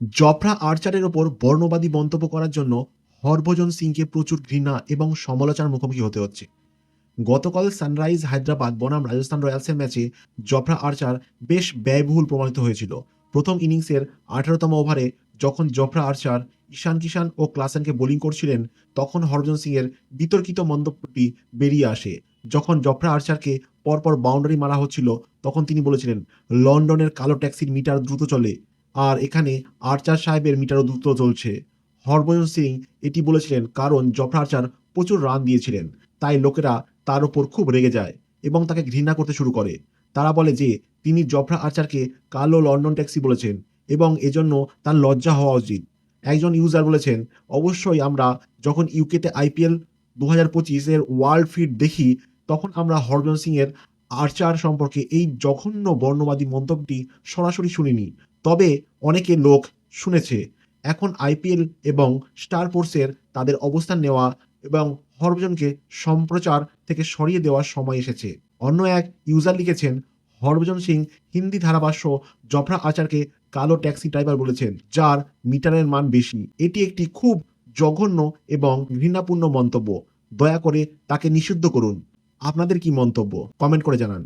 Jofra আর্চারের ওপর বর্ণবাদী মন্তব্য করার জন্য হরভজন সিংকে প্রচুর ঘৃণা এবং সমালোচনার মুখোমুখি হতে হচ্ছে। গতকাল সানরাইজ হায়দ্রাবাদ, বনাম, রাজস্থান রয়্যালসের ম্যাচে জফরা আর্চার বেশ ব্যয়বহুল প্রমাণিত হয়েছিল। প্রথম ইনিংসের আঠারোতম ওভারে যখন জফরা আর্চার ঈশান কিষান ও ক্লাসেনকে বোলিং করছিলেন, তখন হরভজন সিংয়ের বিতর্কিত মন্তব্যটি বেরিয়ে আসে। যখন জফরা আর্চারকে পরপর বাউন্ডারি মারা হচ্ছিল, তখন তিনি বলেছিলেন, লন্ডনের কালো ট্যাক্সির মিটার দ্রুত চলে। আর এখানে আর্চার সাহেবের মিটারও দ্রুত চলছে। হরভজন সিং এটি বলেছিলেন কারণ জফরা আর্চার প্রচুর রান দিয়েছিলেন। তাই লোকেরা তার উপর খুব রেগে যায় এবং তাকে ঘৃণা করতে শুরু করে। তারা বলে যে, তিনি জফরা আর্চারকে কালো লন্ডন ট্যাক্সি বলেছেন এবং এজন্য তার লজ্জা হওয়া উচিত। একজন ইউজার বলেছেন, অবশ্যই আমরা যখন ইউকেতে আইপিএল দু হাজার পঁচিশের ওয়ার্ল্ড ফিট দেখি, তখন আমরা হরভজন সিং এর আর্চার সম্পর্কে এই জঘন্য বর্ণবাদী মন্তব্যটি সরাসরি শুনিনি। তবে অনেকে লোক শুনেছে, এখন আইপিএল এবং স্টার ফোর্সের তাদের অবস্থান নেওয়া এবং হরভজনকে সম্প্রচার থেকে সরিয়ে দেওয়ার সময় এসেছে। অন্য এক ইউজার লিখেছেন, হরভজন সিং হিন্দি ধারাভাষ্য জফরা আচারকে কালো ট্যাক্সি ড্রাইভার বলেছেন, যার মিটারের মান বেশি। এটি একটি খুব জঘন্য এবং ঘৃণাপূর্ণ মন্তব্য। দয়া করে তাকে নিষিদ্ধ করুন। আপনাদের কি মন্তব্য? কমেন্ট করে জানান।